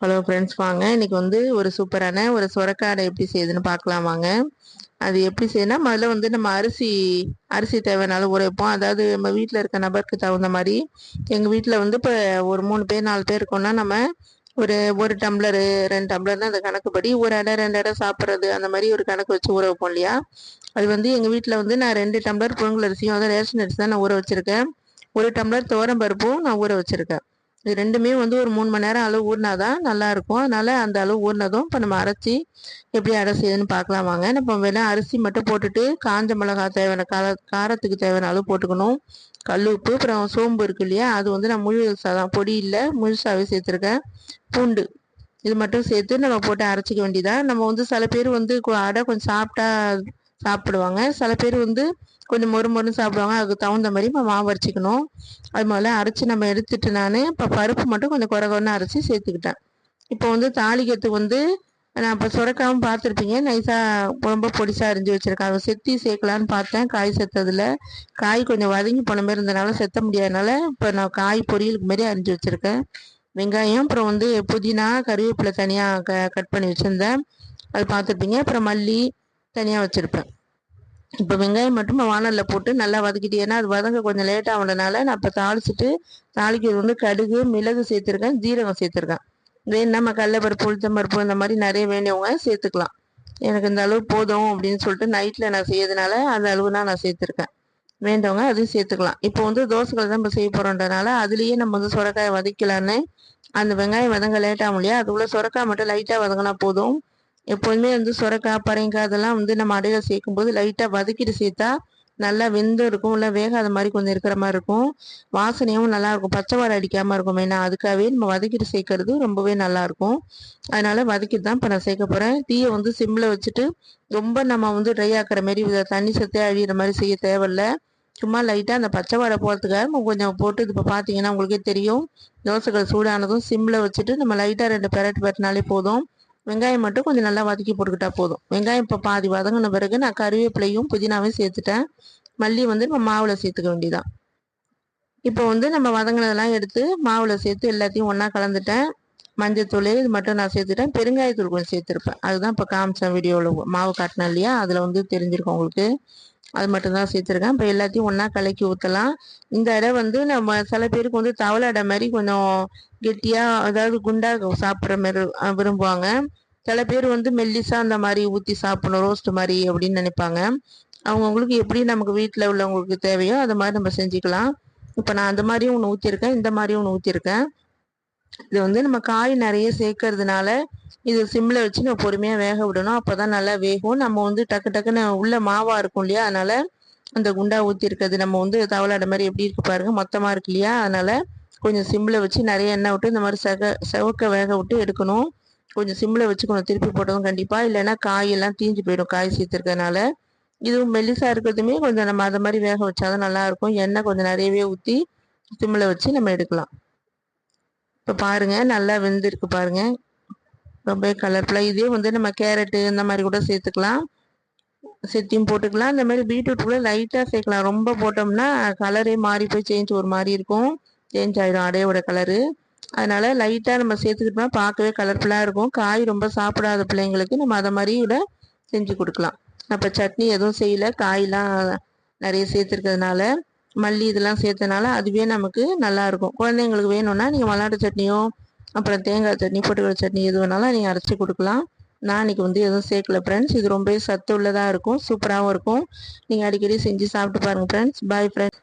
Hello friends வாங்க. இன்னைக்கு வந்து ஒரு சூப்பரான ஒரு சுரக்காடை எப்படி செய்யுதுன்னு பார்க்கலாம் வாங்க. அது எப்படி செய்யணும் முதல்ல வந்து நம்ம அரிசி அரிசி தேவைனாலும் ஊற வைப்போம். அதாவது நம்ம வீட்டில் இருக்க நபருக்கு தகுந்த மாதிரி எங்கள் வீட்டில் வந்து இப்போ ஒரு மூணு பேர் நாலு பேர் இருக்கோம்னா நம்ம ஒரு ஒரு டம்ளரு ரெண்டு டம்ளர்னு தான் அந்த கணக்குப்படி ஒரு இடம் ரெண்டு இடம் சாப்பிட்றது அந்த மாதிரி ஒரு கணக்கு வச்சு ஊற வைப்போம் இல்லையா? அது வந்து எங்கள் வீட்டில் வந்து நான் ரெண்டு டம்ளர் புழுங்கல் அரிசியும் அதாவது ரேஷன் அரிசி தான் நான் ஊற வச்சுருக்கேன். ஒரு டம்ளர் துவரம் பருப்பும் நான் ஊற வச்சுருக்கேன். இது ரெண்டுமே வந்து ஒரு மூணு மணி நேரம் அளவு ஊறினா தான் நல்லாயிருக்கும் அதனால் அந்த அளவு ஊறினதும் இப்போ நம்ம அரைச்சி எப்படி அரைச்சிதுன்னு பார்க்கலாம் வாங்க. நம்ம வேணா அரிசி மட்டும் போட்டுட்டு காஞ்ச மிளகா தேவையான கார காரத்துக்கு தேவையான அளவு போட்டுக்கணும். கல் உப்பு அப்புறம் சோம்பு இருக்கு இல்லையா அது வந்து நான் முழு சாதம் பொடி இல்லை முழுசாகவே சேர்த்துருக்கேன். பூண்டு இது மட்டும் சேர்த்து நம்ம போட்டு அரைச்சிக்க வேண்டியதான் நம்ம வந்து சில பேர் வந்து அடை கொஞ்சம் சாப்பிட்டா சாப்பிடுவாங்க. சில பேர் வந்து கொஞ்சம் மொறு மொறுன்னு சாப்பிடுவாங்க. அதுக்கு தகுந்த மாதிரி நம்ம மாவு அரைச்சிக்கணும். அது முதல்ல அரைச்சி நம்ம எடுத்துட்டு நான் இப்போ பருப்பு மட்டும் கொஞ்சம் குறை குறைன்னு அரைச்சி சேர்த்துக்கிட்டேன். இப்போ வந்து தாளிக்கிறதுக்கு வந்து நான் இப்போ சுரக்காமல் பார்த்துருப்பீங்க. நைஸாக ரொம்ப பொடிசாக அரிஞ்சு வச்சுருக்கேன். அதை செத்தி சேர்க்கலான்னு பார்த்தேன். காய் செத்ததில். காய் கொஞ்சம் வதங்கி போன மாதிரி இருந்தனால செத்த முடியாதனால இப்போ நான் காய் பொரியலுக்கு மாரி அரிஞ்சு வச்சுருக்கேன். வெங்காயம் அப்புறம் வந்து புதினா கருவேப்பிலை தனியாக க கட் பண்ணி வச்சுருந்தேன். அது பார்த்துருப்பீங்க. அப்புறம் மல்லி தனியாக வச்சுருப்பேன். இப்போ வெங்காயம் மட்டும் வானலில் போட்டு நல்லா வதக்கிட்டு ஏன்னா அது வதங்க கொஞ்சம் லேட் ஆகுனதுனால நான் இப்போ தாளிச்சிட்டு தாளிக்கிறது வந்து கடுகு மிளகு சேர்த்துருக்கேன் ஜீரகம் சேர்த்துருக்கேன். வேணும்னா நம்ம கடலப்பருப்பு உளுத்தம்பருப்பு இந்த மாதிரி நிறைய வேண்டியவங்க சேர்த்துக்கலாம். எனக்கு இந்த அளவு போதும் அப்படின்னு சொல்லிட்டு நைட்டில் நான் செய்யறதுனால அந்த அளவு தான் நான் சேர்த்துருக்கேன். வேண்டவங்க அதையும் சேர்த்துக்கலாம். இப்போ வந்து தோசைகள் தான் இப்போ செய்ய போகிறோன்றனால அதுலேயே நம்ம வந்து சுரக்காயை வதக்கலான்னு அந்த வெங்காயம் வதங்க லேட்டாகும் இல்லையா அதுக்குள்ளே சுரக்காய் மட்டும் லைட்டாக வதங்கினா போதும். எப்போதுமே வந்து சுரக்காய் பரங்காய் அதெல்லாம் வந்து நம்ம அடையில் சேர்க்கும்போது லைட்டாக வதக்கிட்டு சேர்த்தா நல்லா வெந்து இருக்கும். இல்லை வேகாத மாதிரி கொஞ்சம் இருக்கிற மாதிரி இருக்கும். வாசனையும் நல்லா இருக்கும். பச்சை வாடை அடிக்காமல் இருக்கும் மெயினாக அதுக்காகவே நம்ம வதக்கிட்டு சேர்க்கறது ரொம்பவே நல்லா இருக்கும். அதனால வதக்கிட்டு தான் இப்போ நான் சேர்க்க போகிறேன் தீயை வந்து சிம்மில் வச்சுட்டு ரொம்ப நம்ம வந்து ட்ரை ஆக்கிற மாதிரி தண்ணி சத்தே அழியிற மாதிரி செய்ய தேவையில்ல. சும்மா லைட்டாக அந்த பச்சை வாடை போகிறதுக்காக கொஞ்சம் போட்டு இது இப்போ பார்த்தீங்கன்னா உங்களுக்கே தெரியும். தோசைகள் சூடானதும் சிம்மில் வச்சுட்டு நம்ம லைட்டாக ரெண்டு பெரட்டு பெரட்டினாலே போதும். வெங்காயம் மட்டும் கொஞ்சம் நல்லா வதக்கி போட்டுக்கிட்டா போதும். வெங்காயம் இப்போ பாதி வதங்கின பிறகு நான் கருவேப்பிலையும் புதினாவையும் சேர்த்துட்டேன். மல்லி வந்து நம்ம மாவில் சேர்த்துக்க வேண்டியதான் இப்போ வந்து நம்ம வதங்கினதெல்லாம் எடுத்து மாவில் சேர்த்து எல்லாத்தையும் ஒன்றா கலந்துட்டேன். மஞ்சத்தூள் இது மட்டும் நான் சேர்த்துட்டேன். பெருங்காயத்தூள் கொஞ்சம் சேர்த்துருப்பேன். அதுதான் இப்போ காமிச்சேன் வீடியோவில் மாவு காட்டினேன் இல்லையா? அதில் வந்து தெரிஞ்சிருக்கும் உங்களுக்கு. அது மட்டும்தான் சேர்த்துருக்கேன். இப்போ எல்லாத்தையும் ஒன்றா கலக்கி ஊற்றலாம் இந்த அடை வந்து நம்ம சில பேருக்கு வந்து தவளை அடை மாதிரி கொஞ்சம் கெட்டியாக அதாவது குண்டாக சாப்பிட்ற மாதிரி விரும்புவாங்க. சில பேர் வந்து மெல்லிசா அந்த மாதிரி ஊற்றி சாப்பிடணும் ரோஸ்ட் மாதிரி அப்படின்னு நினைப்பாங்க. அவங்கவுங்களுக்கு எப்படி நமக்கு வீட்டில் உள்ளவங்களுக்கு தேவையோ அது மாதிரி நம்ம செஞ்சுக்கலாம். இப்போ நான் அந்த மாதிரியும் ஒன்று ஊற்றிருக்கேன் இந்த மாதிரியும் ஒன்று ஊற்றிருக்கேன் இது வந்து நம்ம காய் நிறைய சேர்க்கறதுனால இது சிம்மில் வச்சு நம்ம பொறுமையாக வேக விடணும். அப்போ தான் நல்லா வேகும். நம்ம வந்து டக்கு டக்குன்னு உள்ள மாவாக இருக்கும் இல்லையா? அதனால் அந்த குண்டா ஊற்றி இருக்கிறது நம்ம வந்து தவளாட மாதிரி எப்படி இருக்கு பாருங்க? மொத்தமாக இருக்கு இல்லையா? அதனால் கொஞ்சம் சிம்மில் வச்சு நிறைய எண்ணெய் விட்டு இந்த மாதிரி சக செவக்க வேக விட்டு எடுக்கணும். கொஞ்சம் சிம்மில் வச்சுக்கணும் திருப்பி போட்டதும் கண்டிப்பாக இல்லைன்னா காயெல்லாம் தீஞ்சு போயிடும். காய் சேர்த்துருக்கனால இதுவும் மெல்லிசாக இருக்கிறதுமே கொஞ்சம் நம்ம அதை மாதிரி வேக வச்சாதான் நல்லாயிருக்கும் எண்ணெய் கொஞ்சம் நிறையவே ஊற்றி சிம்மில் வச்சு நம்ம எடுக்கலாம். இப்போ பாருங்கள் நல்லா வெந்திருக்கு பாருங்கள் ரொம்ப கலர்ஃபுல்லாக இதே வந்து நம்ம கேரட்டு இந்த மாதிரி கூட சேர்த்துக்கலாம். செத்தியும் போட்டுக்கலாம். இந்த மாதிரி பீட்ரூட் கூட லைட்டாக சேர்க்கலாம். ரொம்ப போட்டோம்னா கலரே மாறி போய் சேஞ்ச் ஒரு மாதிரி இருக்கும். சேஞ்ச் ஆகிடும் அடையோட கலரு அதனால் லைட்டாக நம்ம சேர்த்துக்கிட்டோம்னா பார்க்கவே கலர்ஃபுல்லாக இருக்கும். காய் ரொம்ப சாப்பிடாத பிள்ளைங்களுக்கு நம்ம அதை மாதிரி கூட செஞ்சு கொடுக்கலாம். அப்போ சட்னி எதுவும் செய்யலை. காயெலாம் நிறைய சேர்த்துருக்கிறதுனால. மல்லி இதெல்லாம் சேர்த்தனால அதுவே நமக்கு நல்லாயிருக்கும். குழந்தைங்களுக்கு வேணும்னா நீங்கள் மல்லாட்டு சட்னியோ அப்புறம் தேங்காய் சட்னி பொட்டுக்கடலை சட்னி எது வேணாலும் நீங்கள் அரைச்சி கொடுக்கலாம். நான் இன்றைக்கி வந்து எதுவும் சேர்க்கல ஃப்ரெண்ட்ஸ் இது ரொம்பவே சத்து உள்ளதாக இருக்கும் சூப்பராகவும் இருக்கும். நீங்கள் அடிக்கடி செஞ்சு சாப்பிட்டு பாருங்கள் ஃப்ரெண்ட்ஸ் பாய் ஃப்ரெண்ட்ஸ்